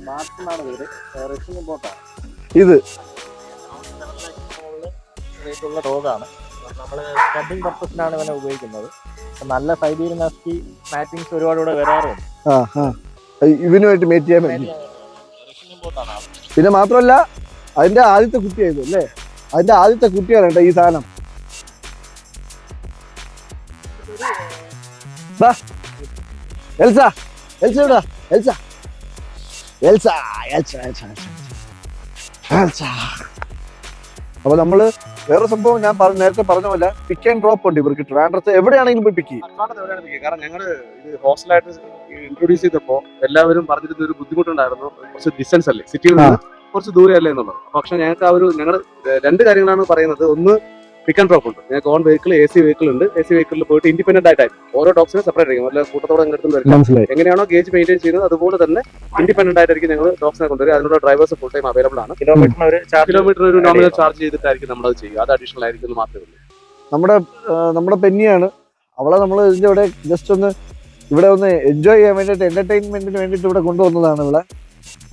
മാർക്കിലാണ് പേര് റഷ്യൻ ഇമ്പോർട്ടാണ് ഇത്. റേറ്റുള്ള ഡോഗാണ് നമ്മൾ സ്കഡിങ് പർപ്പസിനാണ് ഇവനെ ഉപയോഗിക്കുന്നത്. നല്ല സൈബീരിയൻ ഹസ്കി മാറ്റിങ്സ് ഒരുപാട് ഇവിടെ വരാറുണ്ട്. ഇവനുമായിട്ട് മേറ്റ് ചെയ്യാൻ പറ്റും. റഷ്യൻ ഇമ്പോർട്ടാണ് പിന്നെ മാത്രമല്ല അതിന്റെ ആദ്യത്തെ കുട്ടിയായിരുന്നു അല്ലേ അതിന്റെ ആദ്യത്തെ കുട്ടിയാണ് കേട്ടോ ഈ സാധനം. Elsa Elsa Elsa Elsa Elsa Elsa Elsa. Elsa അപ്പൊ നമ്മൾ വേറെ സംഭവം ഞാൻ പറഞ്ഞു നേരത്തെ പറഞ്ഞ പോലെ പിക്ക് ആൻഡ് ഡ്രോപ്പ് ഉണ്ട് ഇവർക്ക്. ട്രാൻഡ്രസ് എവിടെയാണെങ്കിലും പോയി പിക്ക് ചെയ്യും? കാരണം ഞങ്ങൾ ഇത് ഹോസ്റ്റലായിട്ട് ഇൻട്രൊഡ്യൂസ് ചെയ്തപ്പോ എല്ലാവരും പറഞ്ഞിരുന്ന ഒരു ബുദ്ധിമുട്ടുണ്ടായിരുന്നു. കുറച്ച് ഡിസ്റ്റൻസ് അല്ലേ? സിറ്റിയിൽ നിന്ന് കുറച്ച് ദൂരെ അല്ലേ എന്നുള്ളത്. പക്ഷെ ഞങ്ങൾക്ക് ആ ഒരു ഞങ്ങൾ രണ്ട് കാര്യങ്ങളാണ് പറയുന്നത്. ഒന്ന് പിക്ക് ആൻഡ് ഡ്രോപ്പ് ഉണ്ട്. ഞങ്ങൾക്ക് own vehicle A C vehicle ഉണ്ട്. എ സി വെഹിക്കിളിൽ പോയിട്ട് ഇൻഡിപെൻഡന്റ് ആയിട്ടായിരിക്കും. ഓരോ ഡോക്സിനെ സെപ്പറേറ്റ് ആയിരിക്കും. അല്ല കൂട്ടത്തോടെ എടുത്തുകൊണ്ട് വരില്ല എങ്ങനെയാണോ ഗേജ് മെയിന്റെയിൻ ചെയ്യുന്നത് അതുപോലെ തന്നെ ഇൻഡിപെൻഡന്റ് ആയിട്ടായിരിക്കും ഞങ്ങൾ ഡോക്സിനെ കൊണ്ടുവരിക. അതിനുള്ള ഡ്രൈവേഴ്സ് ഫുൾ ടൈം അവൈലബിൾ ആണ്. കിലോമീറ്ററിന് ഒരു ചാർജ് കിലോമീറ്റർ ഒരു നോമിനൽ ചാർജ് ചെയ്തിട്ടായിരിക്കും നമ്മൾ അത് ചെയ്യുക. അത് അഡീഷണൽ ആയിരിക്കും എന്ന് മാത്രമേ ഉള്ളൂ. നമ്മുടെ നമ്മുടെ പെന്നിയാണ് അവളെ നമ്മൾ ഇതിന്റെ ഇവിടെ ജസ്റ്റ് ഒന്ന് ഇവിടെ ഒന്ന് എൻജോയ് ചെയ്യാൻ വേണ്ടിയിട്ട് എന്റർടൈൻമെന്റിന് വേണ്ടിയിട്ട് ഇവിടെ കൊണ്ടുവന്നതാണ് ഇവിടെ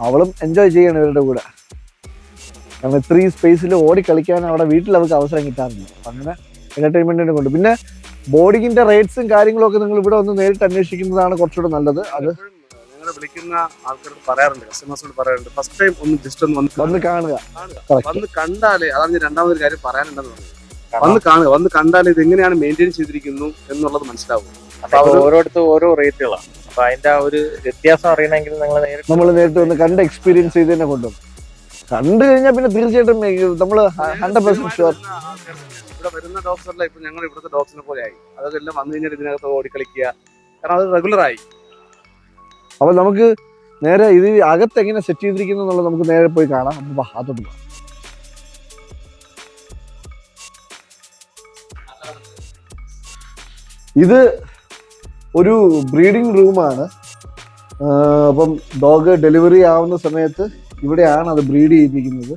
അവളും എൻജോയ് ചെയ്യണം ഇവരുടെ കൂടെ. കാരണം ഇത്രയും സ്പേസിൽ ഓടി കളിക്കാൻ അവിടെ വീട്ടിൽ അവർക്ക് അവസരം കിട്ടാറില്ല. അങ്ങനെ എന്റർടൈൻമെന്റിനെ കൊണ്ട്. പിന്നെ ബോർഡിങ്ങിന്റെ റേറ്റ്സും കാര്യങ്ങളൊക്കെ നിങ്ങൾ ഇവിടെ ഒന്ന് നേരിട്ട് അന്വേഷിക്കുന്നതാണ് കുറച്ചുകൂടെ നല്ലത്. അത് വിളിക്കുന്ന ആൾക്കാരോട് പറയാറുണ്ട്. കസ്റ്റമേഴ്സിനോട് പറയാറുണ്ട്. ഫസ്റ്റ് ടൈം ഒന്ന് ജസ്റ്റ് ഒന്ന് വന്ന് വന്ന് കാണുക. വന്ന് കണ്ടാലേ അതാണ് ഞാൻ രണ്ടാമതൊരു കാര്യം പറയാനുണ്ടെന്ന് പറഞ്ഞു. വന്ന് കാണുക. വന്ന് കണ്ടാലേ ഇത് എങ്ങനെയാണ് മെയിന്റെയിൻ ചെയ്തിരിക്കുന്നു എന്നുള്ളത് മനസ്സിലാവും. അപ്പൊ ഓരോരുത്തർ ഓരോ റേറ്റുകളാണ് അപ്പൊ അതിന്റെ ആ ഒരു വ്യത്യാസം അറിയണമെങ്കിൽ നിങ്ങൾ നേരിട്ട് നമ്മൾ നേരിട്ട് വന്ന് കണ്ട് എക്സ്പീരിയൻസ് ചെയ്ത് തന്നെ കൊണ്ടുപോകും കണ്ടു കഴിഞ്ഞാൽ പിന്നെ തീർച്ചയായിട്ടും നമ്മൾ ഹൺഡ്രഡ് പെർസെന്റ് ഷുവർ ഇവിടെ വരുന്ന ഡോക്ടറല്ല ഇപ്പൊ ഞങ്ങൾ ഇവിടുത്തെ ഡോക്ടറിനെ പോലെ ആയി. അതൊക്കെ എല്ലാം വന്നു കഴിഞ്ഞാൽ ഇതിനകത്ത് ഓടിക്കളിക്കുക. കാരണം അത് റെഗുലർ ആയി. അപ്പൊ നമുക്ക് നേരെ ഇത് അകത്ത് എങ്ങനെ സെറ്റ് ചെയ്തിരിക്കുന്നു എന്നുള്ളത് നമുക്ക് നേരെ പോയി കാണാം. അപ്പൊ അതൊന്നും ഇത് ഒരു ബ്രീഡിങ് റൂമാണ്. അപ്പം ഡോഗ് ഡെലിവറി ആവുന്ന സമയത്ത് ഇവിടെയാണ് അത് ബ്രീഡ് ചെയ്തിരിക്കുന്നത്.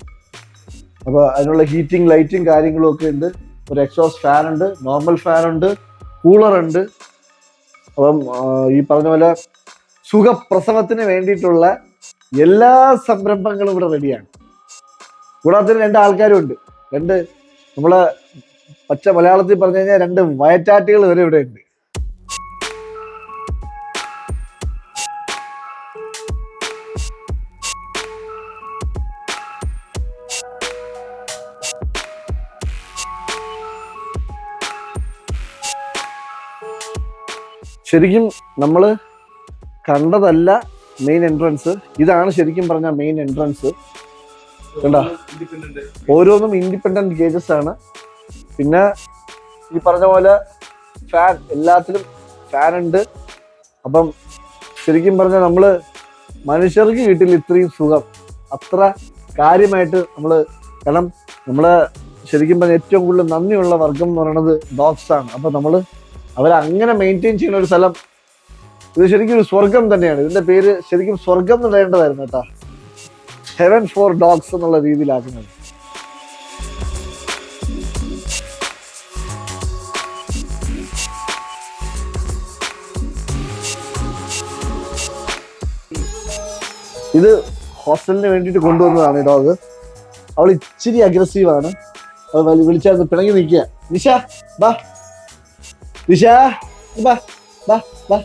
അപ്പോൾ അതിനുള്ള ഹീറ്റിംഗ് ലൈറ്റിംഗ് കാര്യങ്ങളും ഒക്കെ ഉണ്ട്. ഒരു എക്സോസ് ഫാൻ ഉണ്ട് നോർമൽ ഫാൻ ഉണ്ട് കൂളർ ഉണ്ട്. അപ്പം ഈ പറഞ്ഞ പോലെ സുഖപ്രസവത്തിന് വേണ്ടിയിട്ടുള്ള എല്ലാ സംരംഭങ്ങളും ഇവിടെ റെഡിയാണ് കൂടാതെ തന്നെ രണ്ട് ആൾക്കാരും ഉണ്ട്. രണ്ട് നമ്മളെ പച്ച മലയാളത്തിൽ പറഞ്ഞു കഴിഞ്ഞാൽ രണ്ട് വയറ്റാറ്റുകൾ വരെ ഇവിടെ ഉണ്ട്. ശരിക്കും നമ്മൾ കണ്ടതല്ല മെയിൻ എൻട്രൻസ് ഇതാണ് ശരിക്കും പറഞ്ഞ മെയിൻ എൻട്രൻസ് കണ്ടോ? ഓരോന്നും ഇൻഡിപെൻഡന്റ് ഗേജസ് ആണ്. പിന്നെ ഈ പറഞ്ഞ പോലെ ഫാൻ എല്ലാത്തിലും ഫാൻ ഉണ്ട്. അപ്പം ശരിക്കും പറഞ്ഞാൽ നമ്മൾ മനുഷ്യർക്ക് കിട്ടില്ല ഇത്രയും സുഖം. അത്ര കാര്യമായിട്ട് നമ്മൾ കാരണം നമ്മൾ ശരിക്കും പറഞ്ഞാൽ ഏറ്റവും കൂടുതൽ നന്ദിയുള്ള വർഗം എന്ന് പറയുന്നത് ഡോഗ്സ് ആണ്. അപ്പം നമ്മൾ അവരങ്ങനെ മെയിന്റെയിൻ ചെയ്യുന്ന ഒരു സ്ഥലം. ഇത് ശരിക്കും ഒരു സ്വർഗം തന്നെയാണ്. ഇതിന്റെ പേര് ശരിക്കും സ്വർഗം എന്ന് ഇടേണ്ടതായിരുന്നു കേട്ടോ. ഹെവൻ ഫോർ ഡോഗ്സ് എന്നുള്ള രീതിയിലാക്കുന്നത്. ഇത് ഹോസ്റ്റലിന് വേണ്ടിയിട്ട് കൊണ്ടുവന്നതാണ് ഈ ഡോഗ് അവൾ ഇച്ചിരി അഗ്രസീവാണ് അവൾ വിളിച്ചായിരുന്നു പിണങ്ങി നിൽക്കുക നിഷ ബാ നിഷ വാ വാ വാ.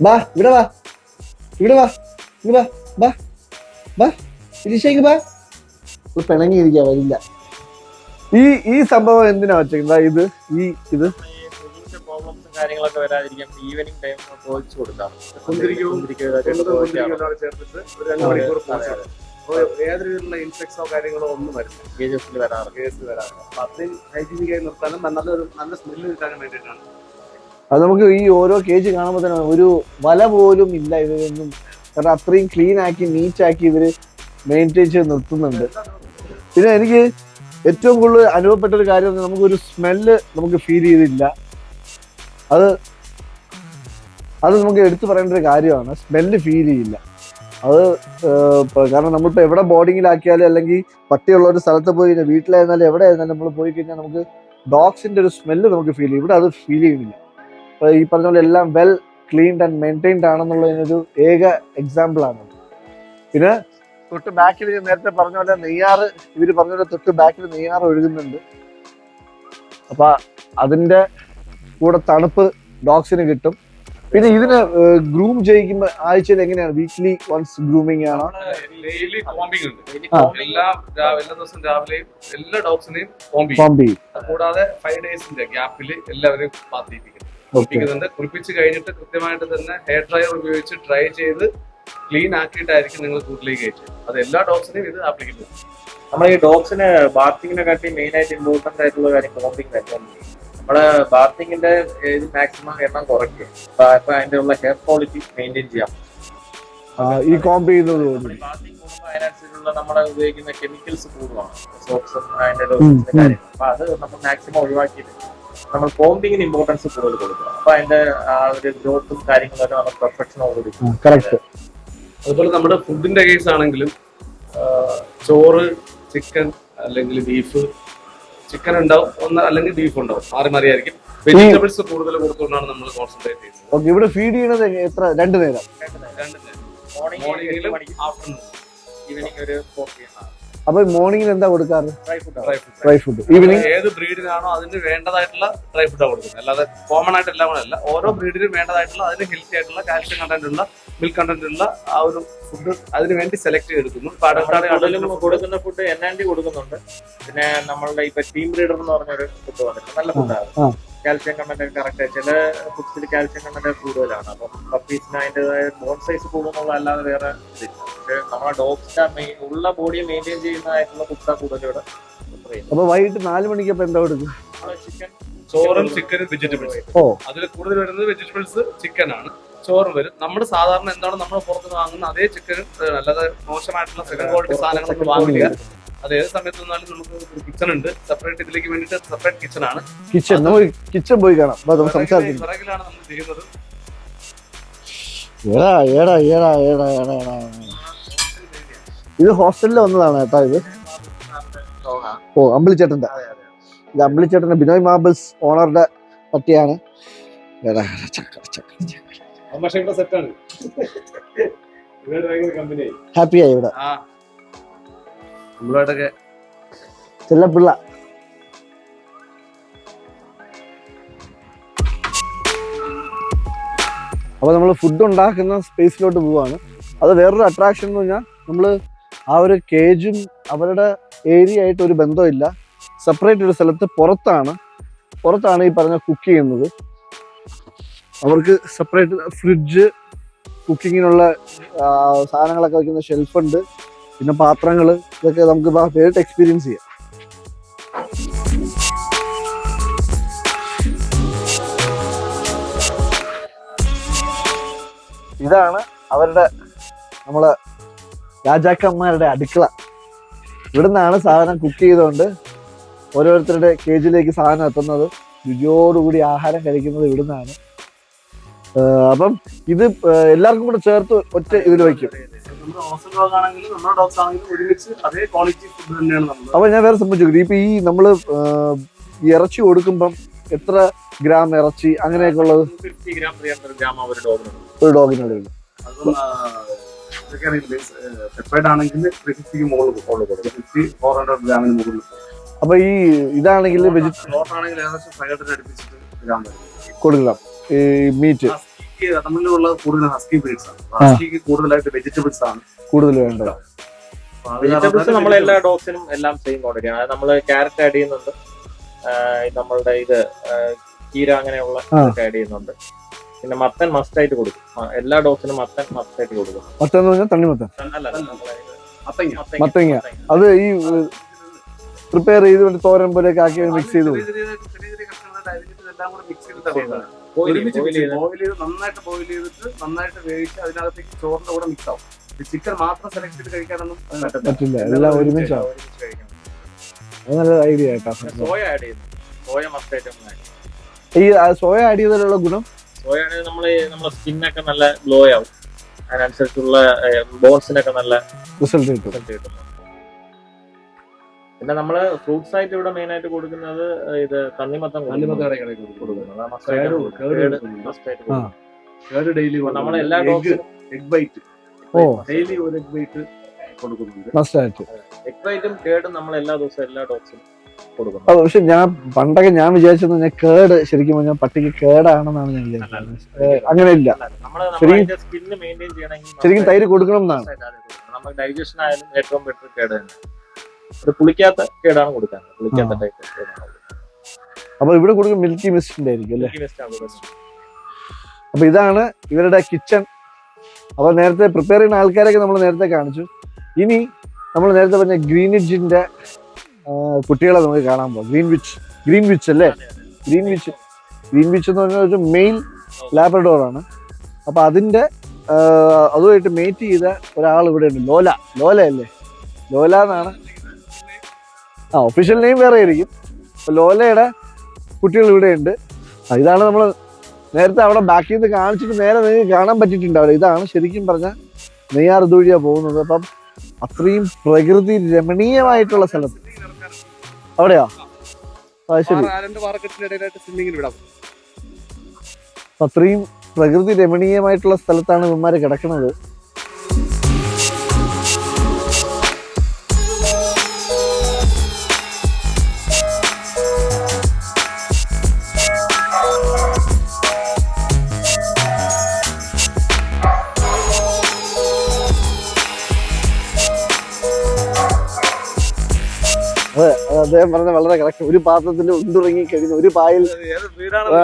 വാ ഇവിടെ വാ. ഇവിടെ വാ ഇങ്ങ് വാ വാ വാ. ബാ നിഷയ്ക്ക് വാ. ഒരു പിണങ്ങിയിരിക്കുക വരില്ല. ഈ ഈ സംഭവം എന്തിനാ വെച്ചേക്കുന്നത് ഇത് ഈ ഇത്. പ്രോബ്ലംസും കാര്യങ്ങളൊക്കെ വരാതിരിക്കാൻ ഈവനിങ് ടൈം പോയിച്ചു കൊടുക്കാം ഏതൊരു രീതിയിലുള്ള ഇൻഫെക്ഷനോ കാര്യങ്ങളോ ഒന്നും വരില്ല. കേജസിൽ വരാറ്. കേസ് വരാതെ അപ്പൊ അത്രയും ഹൈജീനിക്കായി നിർത്താനും നല്ലൊരു നല്ല സ്മെല്ല് കിട്ടാനും വേണ്ടിയിട്ടാണ്. അത് നമുക്ക് ഈ ഓരോ കേജ് കാണുമ്പോൾ തന്നെ ഒരു വല പോലും ഇല്ല ഇവരൊന്നും. കാരണം അത്രയും ക്ലീൻ ആക്കി നീറ്റ് ആക്കി ഇവർ മെയിന്റെയിൻ ചെയ്ത് നിർത്തുന്നുണ്ട്. പിന്നെ എനിക്ക് ഏറ്റവും കൂടുതൽ അനുഭവപ്പെട്ട ഒരു കാര്യം നമുക്ക് നമുക്കൊരു സ്മെല്ല് നമുക്ക് ഫീൽ ചെയ്തില്ല. അത് അത് നമുക്ക് എടുത്തു പറയേണ്ട ഒരു കാര്യമാണ് സ്മെല്ല് ഫീൽ ചെയ്യില്ല. അത് കാരണം നമ്മളിപ്പോൾ എവിടെ ബോർഡിങ്ങിലാക്കിയാലും അല്ലെങ്കിൽ പട്ടിയുള്ള ഒരു സ്ഥലത്ത് പോയി കഴിഞ്ഞാൽ വീട്ടിലായിരുന്നാലും എവിടെ ആയിരുന്നാലും നമ്മൾ പോയി കഴിഞ്ഞാൽ നമുക്ക് ഡോഗ്സിന്റെ ഒരു സ്മെല്ല് നമുക്ക് ഫീൽ ചെയ്യും. ഇവിടെ അത് ഫീൽ ചെയ്യുന്നില്ല. അപ്പോൾ ഈ പറഞ്ഞ പോലെ എല്ലാം വെൽ ക്ലീൻഡ് ആൻഡ് മെയിന്റൈൻഡ് ആണെന്നുള്ളതിനൊരു ഏക എക്സാമ്പിൾ ആണ് പിന്നെ തൊട്ട് ബാക്കിൽ നേരത്തെ പറഞ്ഞ പോലെ നെയ്യാറ് ഇവർ പറഞ്ഞ പോലെ തൊട്ട് ബാക്കിൽ നെയ്യാറ് ഒഴുകുന്നുണ്ട്. അപ്പം അതിന്റെ കൂടെ തണുപ്പ് ഡോഗ്സിന് കിട്ടും. പിന്നെ ഇതിന് ഗ്രൂം ചെയ്യിക്കുമ്പോ ആഴ്ചയിൽ എങ്ങനെയാണ്? വീക്ക്ലി വൺസ് ഗ്രൂമിംഗ് ആണോ. ഡെയിലി കോമ്പിംഗ് ഉണ്ട്. എല്ലാ എല്ലാ ദിവസം രാവിലെയും എല്ലാ ഡോഗ്സിനെയും കോമ്പി കൂടാതെ ഫൈവ് ഡേയ്സിന്റെ ഗ്യാപ്പിൽ എല്ലാവരെയും പാത്തിപ്പിക്കും ഓക്കെ കുളിപ്പിച്ച് കഴിഞ്ഞിട്ട് കൃത്യമായിട്ട് തന്നെ ഹെയർ ഡ്രയർ ഉപയോഗിച്ച് ഡ്രൈ ചെയ്ത് ക്ലീൻ ആക്കിയിട്ടായിരിക്കും നിങ്ങൾ കൂട്ടിലേക്ക് കയറ്റുക അത് എല്ലാ ഡോഗ്സിനെയും ഇത് ആപ്ലിക്കബിൾ നമ്മൾ ഈ ഡോഗ്സിന് ബാത്തിങ്ങിനെ കാട്ടി മെയിൻ ആയിട്ട് ഇമ്പോർട്ടന്റ് ആയിട്ടുള്ള കാര്യം കോമ്പിംഗ് തന്നെ നമ്മൾ ബാത്തിങ്ങിന്റെ ഇത് മാക്സിമം എണ്ണം കുറയ്ക്കും. അപ്പൊ അതിന്റെ ഉള്ള ഹെയർ ക്വാളിറ്റി മെയിന്റെയിൻ ചെയ്യാം. ഈ കോമ്പ് ചെയ്യുന്നത് അതിനനുസരിച്ചുള്ള നമ്മുടെ ഉപയോഗിക്കുന്ന കെമിക്കൽസ് കൂടുതലാണ് സോപ്സും അതിന്റെ ഉം. കാര്യങ്ങൾ അപ്പൊ അത് നമ്മൾ മാക്സിമം ഒഴിവാക്കിയിട്ട് നമ്മൾ കോമ്പിങ്ങിന് ഇമ്പോർട്ടൻസ് കൂടുതൽ കൊടുക്കുക അപ്പൊ അതിന്റെ ആ ഒരു ഗ്രോത്തും കാര്യങ്ങളൊക്കെ നമ്മൾ പെർഫെക്ഷനോട് കറക്റ്റ് അതുപോലെ നമ്മുടെ ഫുഡിന്റെ കേസ് ആണെങ്കിലും ചോറ് ചിക്കൻ അല്ലെങ്കിൽ ബീഫ് ചിക്കൻ ഉണ്ടാവും ഒന്ന് അല്ലെങ്കിൽ ബീഫ് ഉണ്ടാവും. മാറി മാറിയായിരിക്കും വെജിറ്റബിൾസ് കൂടുതൽ കൊടുത്തുകൊണ്ടാണ് നമ്മൾ കോൺസെൻട്രേറ്റ് ചെയ്യുന്നത്. ഓക്കെ ഇവിടെ ഫീഡ് ചെയ്യണത് എത്ര? രണ്ടു നേരം. രണ്ട് നേരം. മോർണിംഗ് മോർണിംഗിലും ആഫ്റ്റർനൂൺ ഈവനിങ് ഒരു ഫോർ പി എം അപ്പൊ മോർണിംഗിൽ എന്താ കൊടുക്കാറ്? ഡ്രൈ ഫുഡ് ഈവനിങ് ഏത് ബ്രീഡിനാണോ അതിന് വേണ്ടതായിട്ടുള്ള ഡ്രൈ ഫുഡാണ് കൊടുക്കുന്നത്. അല്ലാതെ കോമൺ ആയിട്ട് എല്ലാം കൂടെ അല്ല. ഓരോ ബ്രീഡിനും വേണ്ടതായിട്ടുള്ള അതിന് ഹെൽത്തി ആയിട്ടുള്ള കാൽഷ്യം കണ്ടന്റ് ഉള്ള മിൽക്ക് കണ്ടന്റ് ഉള്ള ആ ഒരു ഫുഡ് അതിന് വേണ്ടി സെലക്ട് ചെയ്തെടുക്കുന്നു. കൊടുക്കുന്ന ഫുഡ് എൻ ആൻഡി കൊടുക്കുന്നുണ്ട്. പിന്നെ നമ്മളുടെ ഇപ്പൊ ടീം ബ്രീഡർ എന്ന് പറഞ്ഞൊരു ഫുഡ് വന്നിട്ട് നല്ല ആ. ഫുഡാണ് കാൽഷ്യം കണ്ടന്റ് കറക്റ്റ് ചില ഫുഡ്സിൽ കാൽഷ്യം കണ്ടന്റ് കൂടുതലാണ്. അപ്പം പപ്പീസിന് അതിന്റെതായ ബോൺ സൈസ് കൂടുന്നുള്ള അല്ലാതെ വേറെ ഇതില്ല. പക്ഷെ നമ്മളെ ഡോഗ്സിന്റെ ഉള്ള ബോഡി മെയിന്റെയിൻ ചെയ്യുന്നതായിട്ടുള്ള ഫുഡാണ് കൂടുതലും ഇവിടെ. അപ്പൊ വൈകിട്ട് നാല് മണിക്ക് അപ്പൊ എന്താ കൊടുക്കും ചിക്കൻ ചോറും ചിക്കനും വെജിറ്റബിൾസ് ഓ. അതിൽ കൂടുതൽ വരുന്നത് വെജിറ്റബിൾസ് ചിക്കൻ ആണ്. ചോറും വരും. നമ്മൾ സാധാരണ എന്താണ് നമ്മൾ പുറത്തുനിന്ന് വാങ്ങുന്ന അതേ ചിക്കൻ അല്ലാതെ മോശമായിട്ടുള്ള സെക്കൻഡ് ക്വാളിറ്റി സാധനങ്ങളൊക്കെ വാങ്ങില്ല. അത് ഏത് സമയത്ത് വന്നാലും നമുക്ക് ഒരു കിച്ചൺ ഉണ്ട്. സെപ്പറേറ്റ് ഇതിലേക്ക് വേണ്ടിയിട്ട് സെപ്പറേറ്റ് കിച്ചൺ ആണ്. കിച്ചൺ നമുക്ക് കിച്ചൺ പോയി കാണാം. നമുക്ക് നമ്മൾ ചെയ്യുന്നത്. ഏടാ ഏടാ ഏടാ ഏടാ ഏടാ ഏടാ ഇത് ഹോസ്റ്റലിൽ വന്നതാണ് കേട്ടോ ഇത്. ഓ അമ്പിളിച്ചേട്ടന്റെ ഇത് അമ്പിളിച്ചേട്ടന്റെ ബിനോയ് മാബിൾസ് ഓണറുടെ പട്ടിയാണ്. എടാ, ചക്ക, ചക്ക, ഹാപ്പിയായി ഇവിടെ. ആ. നമ്മളായിട്ടൊക്കെ ചെല്ലപ്പിള്ള അപ്പൊ നമ്മൾ ഫുഡ് ഉണ്ടാക്കുന്ന സ്പേസിലോട്ട് പോവാണ്. അത് വേറൊരു അട്രാക്ഷൻ എന്ന് പറഞ്ഞാൽ നമ്മൾ ആ ഒരു കേജും അവരുടെ ഏരിയ ആയിട്ട് ഒരു ബന്ധമില്ല. സെപ്പറേറ്റ് ഒരു സ്ഥലത്ത് പുറത്താണ്. പുറത്താണ് ഈ പറഞ്ഞ കുക്ക് ചെയ്യുന്നത്. അവർക്ക് സെപ്പറേറ്റ് ഫ്രിഡ്ജ് കുക്കിങ്ങിനുള്ള സാധനങ്ങളൊക്കെ വയ്ക്കുന്ന ഷെൽഫുണ്ട് പിന്നെ പാത്രങ്ങൾ ഇതൊക്കെ നമുക്ക് നേരിട്ട് എക്സ്പീരിയൻസ് ചെയ്യാം. ഇതാണ് അവരുടെ നമ്മളെ രാജാക്കന്മാരുടെ അടുക്കള. ഇവിടുന്നാണ് സാധനം കുക്ക് ചെയ്തുകൊണ്ട് ഓരോരുത്തരുടെ കേജിലേക്ക് സാധനം എത്തുന്നത്. രുചിയോടുകൂടി ആഹാരം കഴിക്കുന്നത് ഇവിടുന്നാണ്. അപ്പം ഇത് എല്ലാവർക്കും കൂടെ ചേർത്ത് ഒറ്റ ഇതിൽ വയ്ക്കും. നമ്മുടെ ഹോസ്റ്റൽ ഡോഗ് ആണെങ്കിലും നമ്മുടെ ഡോഗ്സ് ആണെങ്കിലും ഒരുമിച്ച് അതേ ക്വാളിറ്റി ഫുഡ് തന്നെയാണ് നമ്മൾ അപ്പൊ ഞാൻ വേറെ സംബന്ധിച്ചു ഇപ്പൊ ഈ നമ്മൾ ഇറച്ചി കൊടുക്കുമ്പം എത്ര ഗ്രാം ഇറച്ചി അങ്ങനെയൊക്കെ ഉള്ളത്? Fifty gram three hundred gram ഒരു ഡോഗിനുണ്ട് ഒരു ഡോഗിനുള്ളിൽ അതും സെപ്പറേറ്റ് ആണെങ്കിൽ ത്രീ ഫിഫ്റ്റിക്ക് മുകളിൽ കൊടുക്കും. ഫിഫ്റ്റി ഫോർ ഹൺഡ്രഡ് ഗ്രാമിന് മുകളിൽ അപ്പൊ ഈ ഇതാണെങ്കിൽ കൊടുക്കാം കൊടുക്കണം. ഈ മീറ്റ് ഹസ്കിക്ക് തമിഴിലുള്ള കൂടുതൽ ഹസ്കി ബ്രീഡ്സ് ആണ്. ഹസ്കിക്ക് കൂടുതലായിട്ട് വെജിറ്റബിൾസ് ആണ്. കൂടുതൽ വേണ്ടത്. വെജിറ്റബിൾസ് നമ്മൾ എല്ലാ ഡോഗ്സിനും എല്ലാം സെയിം ക്വാണ്ടിറ്റി ആണ്. നമ്മൾ ക്യാരറ്റ് ആഡ് ചെയ്യുന്നുണ്ട്. നമ്മളുടെ ഇത് കീര അങ്ങനെയുള്ള ആഡ് ചെയ്യുന്നുണ്ട്. പിന്നെ മത്തൻ മസ്റ്റ് ആയിട്ട് കൊടുക്കും. എല്ലാ ഡോഗ്സിനും മത്തൻ മസ്റ്റ് ആയിട്ട് കൊടുക്കും. മത്തെന്ന് പറഞ്ഞാൽ തണ്ണി മത്തൻ. മത്തങ്ങ. അത് ഈ പ്രിപ്പയർ ചെയ്ത് തോരൻ പോലെയൊക്കെ ആക്കി മിക്സ് ചെയ്ത് ഒരുമിച്ച് ബോയിൽ ചെയ്ത്. നന്നായിട്ട് ബോയിൽ ചെയ്തിട്ട് നന്നായിട്ട് വേവിച്ച് അതിനകത്തേക്ക് ചോറിന്റെ കൂടെ മിക്സ് ആവും. ചിക്കൻ മാത്രം സെലക്ട് ചെയ്ത് കഴിക്കാനൊന്നും പറ്റില്ല എല്ലാം ഒരുമിച്ച്. നല്ല ഐഡിയ സോയ ആഡ് ചെയ്യുന്നു. സോയ മസ്റ്റ് ആയിട്ട് നമ്മൾ ഈ സോയ ആഡ് ചെയ്തതിലുള്ള ഗുണം? സോയ ആണെങ്കിൽ നമ്മൾ നമ്മുടെ സ്കിന്നൊക്കെ നല്ല ഗ്ലോ ആവും. അതിനനുസരിച്ചുള്ള ബോൺസിനൊക്കെ നല്ല റിസൾട്ട് കിട്ടും. റിസൾട്ട് കിട്ടും. പിന്നെ നമ്മൾ ഫ്രൂട്ട്സ് ആയിട്ട് ഇവിടെ മെയിൻ ആയിട്ട് കൊടുക്കുന്നത് ഇത് തണ്ണിമത്തം നമ്മളെ എല്ലാ എഗ് ബൈറ്റ് ഡെയിലി ഒരു എഗ് ബൈറ്റ് കൊടുക്കുന്നുണ്ട്. എഗ് വൈറ്റും കേടും നമ്മൾ എല്ലാ ദിവസവും എല്ലാ അത് പക്ഷെ ഞാൻ പണ്ടൊക്കെ ഞാൻ വിചാരിച്ചത് ഞാൻ കേട് ശരിക്കും പറഞ്ഞാൽ പട്ടിക്ക് കേടാണെന്നാണ് ഞാൻ വിചാരിച്ചത്. അങ്ങനെ ഇല്ല ശരിക്കും തൈര് കൊടുക്കണം എന്നാണ്. ഡൈജഷൻ ആയാലും ഏറ്റവും ബെറ്റർ കേട് തന്നെ. ഒരു പുളിക്കാത്ത കേടാണ് കൊടുക്കാൻ. പുളിക്കാത്ത. ടൈപ്പ് കേടാണ് അപ്പൊ ഇവിടെ കൊടുക്കും മിൽക്കി മിസ്റ്റിന്റെ ആയിരിക്കും അല്ലേ. അപ്പൊ ഇതാണ് ഇവരുടെ കിച്ചൺ അപ്പൊ നേരത്തെ പ്രിപ്പയർ ചെയ്യുന്ന ആൾക്കാരൊക്കെ നമ്മൾ നേരത്തെ കാണിച്ചു. ഇനി നമ്മൾ നേരത്തെ പറഞ്ഞ ഗ്രീനിഡ്ജിന്റെ കുട്ടികളെ നമുക്ക് കാണാൻ പോകാം ഗ്രീൻ വിച്ച് ഗ്രീൻ വിച്ച് അല്ലേ? ഗ്രീൻ വിച്ച് ഗ്രീൻ വിച്ച് എന്ന് പറഞ്ഞാൽ ഒരു മെയിൽ ലാബ്രഡോർ ആണ്. അപ്പൊ അതിന്റെ അതുമായിട്ട് മേറ്റ് ചെയ്ത ഒരാൾ ഇവിടെ ഉണ്ട്. ലോല. ലോല അല്ലേ ലോല എന്നാണ് ആ ഒഫീഷ്യൽ നെയിം വേറെ ആയിരിക്കും. ലോലയുടെ കുട്ടികൾ ഇവിടെയുണ്ട് ഇതാണ് നമ്മൾ നേരത്തെ അവിടെ ബാക്കിൽ നിന്ന് കാണിച്ചിട്ട് നേരെ നിങ്ങൾക്ക് കാണാൻ പറ്റിയിട്ടുണ്ടാവില്ല. ഇതാണ് ശരിക്കും പറഞ്ഞാൽ നെയ്യാർ ദൂഴിയാണ് പോകുന്നത്. അപ്പം അത്രയും പ്രകൃതി രമണീയമായിട്ടുള്ള സ്ഥലത്ത് അവിടെയാ? അത് ശരി. അത്രയും പ്രകൃതി രമണീയമായിട്ടുള്ള സ്ഥലത്താണ് ഇവന്മാര് കിടക്കുന്നത്. അതെ അദ്ദേഹം പറഞ്ഞ വളരെ കറക്റ്റ് ഒരു പാത്രത്തിൽ ഉണ്ടുറങ്ങി കഴിയുന്ന ഒരു പായിൽ. ആ,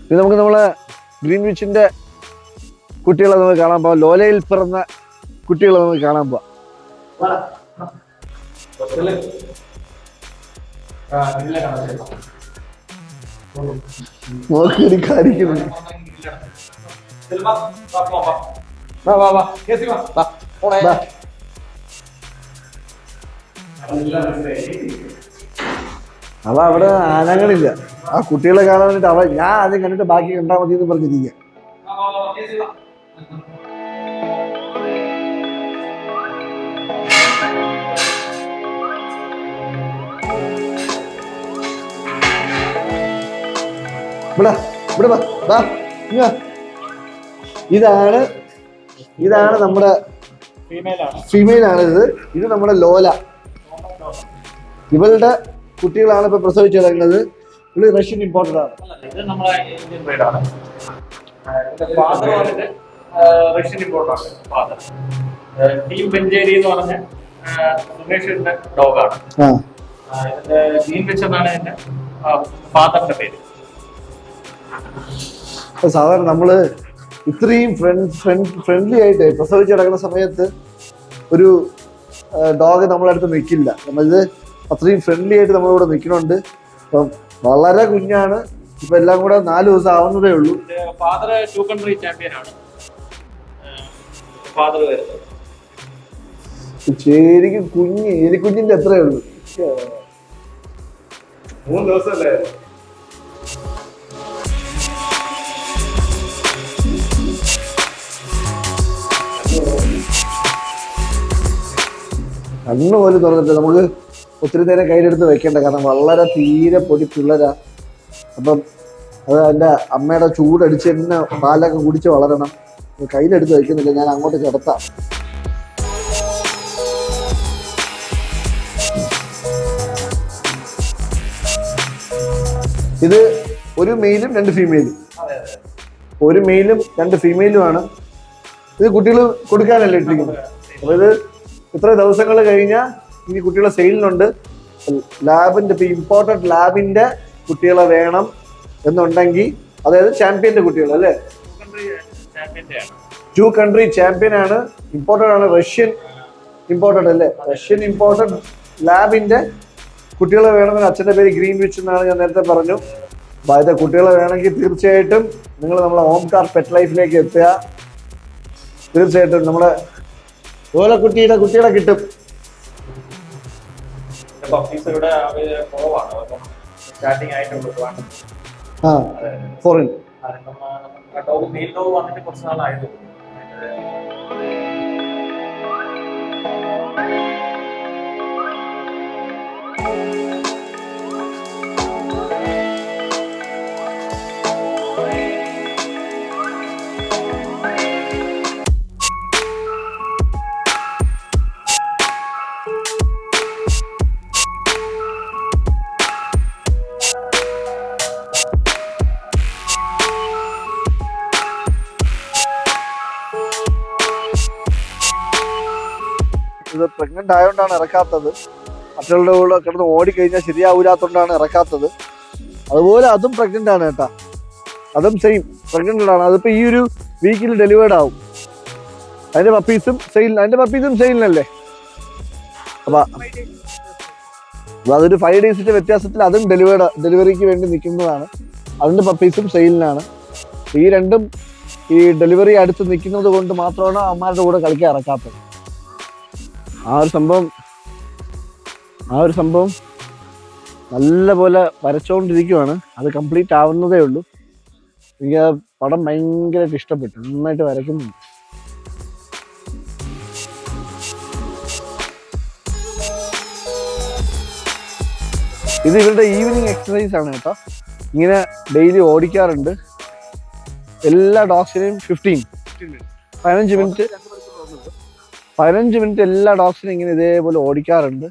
ഇത് നമുക്ക് നമ്മളെ ഗ്രീൻ വിച്ചിന്റെ കുട്ടികളെ നമുക്ക് കാണാൻ പോവാം. ലോലയിൽ പിറന്ന കുട്ടികളെ നമുക്ക് കാണാൻ പോവാം. നോക്കി എടുക്കാതിരിക്കുന്നു ബാ. അവ അവിടെ ആനകളില്ല. ആ കുട്ടികളെ കാണാൻ വേണ്ടിട്ട് അവ ഞാൻ ആദ്യം കണ്ടിട്ട് ബാക്കി കണ്ടാൽ മതി എന്ന് പറഞ്ഞിരിക്കുക ഇവിടെ ഇവിടെ വാ. ഇതാണ് ഇതാണ് നമ്മുടെ ഫീമെയിൽ ആണ്. ഇത്. ഇത് നമ്മുടെ ലോല. ഇവളുടെ കുട്ടികളാണ് ഇപ്പൊ പ്രസവിച്ചു കിടക്കുന്നത് ഇവൾ റഷ്യൻ ഇമ്പോർട്ടഡ് ആണ്. ഫാദർ റഷ്യൻ ടീം ബെഞ്ചേരി എന്ന് പറഞ്ഞ സുമേഷിന്റെ ഡോഗാണ് ഇതിന്റെ വെച്ചെന്നാണ് ഇതിന്റെ ഫാദറിന്റെ പേര്. സാധാരണ നമ്മൾ ഇത്രയും ഫ്രണ്ട് ഫ്രണ്ട് ഫ്രണ്ട്ലി ആയിട്ട് പ്രസവിച്ച് കിടക്കുന്ന സമയത്ത് ഒരു ഡോഗ് നമ്മളടുത്ത് നിൽക്കില്ല. നമ്മളിത് അത്രയും ഫ്രണ്ട്ലി ആയിട്ട് നമ്മളിവിടെ നിൽക്കുന്നുണ്ട് അപ്പം വളരെ കുഞ്ഞാണ്. ഇപ്പൊ എല്ലാം കൂടെ നാല് ദിവസം ആവുന്നതേ ഉള്ളൂ. ഫാദർ ടു കൺട്രി ചാമ്പ്യൻ ആണ്. ഫാദർ ശരിക്കും കുഞ്ഞ് എലിക്കുഞ്ഞിന്റെ എത്രയേ ഉള്ളൂ. മൂന്ന് ദിവസമല്ലേ? കണ്ണ് പോലും തുറന്നിട്ട് നമുക്ക് ഒത്തിരി നേരം കയ്യിലെടുത്ത് വെക്കേണ്ട. കാരണം വളരെ തീരെ പൊടി പിള്ളരാ. അപ്പം അത് എന്റെ അമ്മയുടെ ചൂടടിച്ച് തന്നെ പാലൊക്കെ കുടിച്ച് വളരണം. കയ്യിലെടുത്ത് വെക്കുന്നില്ല. ഞാൻ അങ്ങോട്ട് കിടത്താം. ഇത് ഒരു മെയിലും രണ്ട് ഫീമെയിലും. ഒരു മെയിലും രണ്ട് ഫീമെയിലുമാണ്. ഇത് കുട്ടികൾ കൊടുക്കാനല്ലേ ഇട്ടിരിക്കുന്നത്? അപ്പൊ ഇത് ഇത്ര ദിവസങ്ങൾ കഴിഞ്ഞാൽ ഇനി കുട്ടികളെ സെയിലിനുണ്ട്. ലാബിന്റെ ഇപ്പൊ ഇമ്പോർട്ടന്റ് ലാബിന്റെ കുട്ടികളെ വേണം എന്നുണ്ടെങ്കിൽ അതായത് ചാമ്പ്യന്റെ കുട്ടികൾ അല്ലേ? ടു കൺട്രി ചാമ്പ്യൻ ആണ്. ഇമ്പോർട്ടന്റ് ആണ് റഷ്യൻ ഇമ്പോർട്ടന്റ് അല്ലേ? റഷ്യൻ ഇമ്പോർട്ടന്റ് ലാബിന്റെ കുട്ടികളെ വേണമെങ്കിൽ അച്ഛന്റെ പേര് ഗ്രീൻ വിച്ച് എന്നാണ് ഞാൻ നേരത്തെ പറഞ്ഞു. ബാധ്യത കുട്ടികളെ വേണമെങ്കിൽ തീർച്ചയായിട്ടും നിങ്ങൾ നമ്മളെ ഹോം കാർ പെറ്റ് ലൈഫിലേക്ക് എത്തുക. തീർച്ചയായിട്ടും നമ്മുടെ ഓലക്കുട്ടിയുടെ കുട്ടികളെ കിട്ടും. പപ്പീസ് ഇവിടെ അവർ കുറവാണ്. ആയതുകൊണ്ടാണ് ഇറക്കാത്തത്. മറ്റുള്ള കൂടെ കിടന്ന് ഓടിക്കഴിഞ്ഞാൽ ശരിയാവില്ലാത്തതുകൊണ്ടാണ് ഇറക്കാത്തത്. അതുപോലെ അതും പ്രഗ്നന്റ് ആണ് കേട്ടാ. അതും സെയിം പ്രഗ്നന്റ് ആണ്. അതിപ്പോ ഈ ഒരു വീക്കിൽ ഡെലിവേർഡ് ആവും. അതിന്റെ പപ്പീസും സെയിൽ അതിന്റെ പപ്പീസും സെയിലിനല്ലേ അപ്പൊ അതൊരു ഫൈവ് ഡേയ്സിന്റെ വ്യത്യാസത്തിൽ അതും ഡെലിവേർഡ് ഡെലിവറിക്ക് വേണ്ടി നിൽക്കുന്നതാണ്. അതിന്റെ പപ്പീസും സെയിലിനാണ് ഈ രണ്ടും ഈ ഡെലിവറി അടുത്ത് നിൽക്കുന്നത് കൊണ്ട് മാത്രമാണ് അമ്മമാരുടെ കൂടെ കളിക്കാൻ ഇറക്കാത്തത്. ആ ഒരു സംഭവം ആ ഒരു സംഭവം നല്ലപോലെ വരച്ചുകൊണ്ടിരിക്കുവാണ് അത് കംപ്ലീറ്റ് ആവുന്നതേ ഉള്ളൂ. എനിക്ക് ആ പടം ഭയങ്കരമായിട്ട് ഇഷ്ടപ്പെട്ടു. നന്നായിട്ട് വരയ്ക്കുന്നുണ്ട്. ഇത് ഇവരുടെ ഈവനിങ് എക്സസൈസ് ആണ് കേട്ടോ. ഇങ്ങനെ ഡെയിലി ഓടിക്കാറുണ്ട്. എല്ലാ ഡോഗ്സിനെയും ഫിഫ്റ്റീൻ പതിനഞ്ച് മിനിറ്റ് പതിനഞ്ച് മിനിറ്റ് എല്ലാ ഡോഗ്സിനും ഇങ്ങനെ ഇതേപോലെ ഓടിക്കാറുണ്ട്.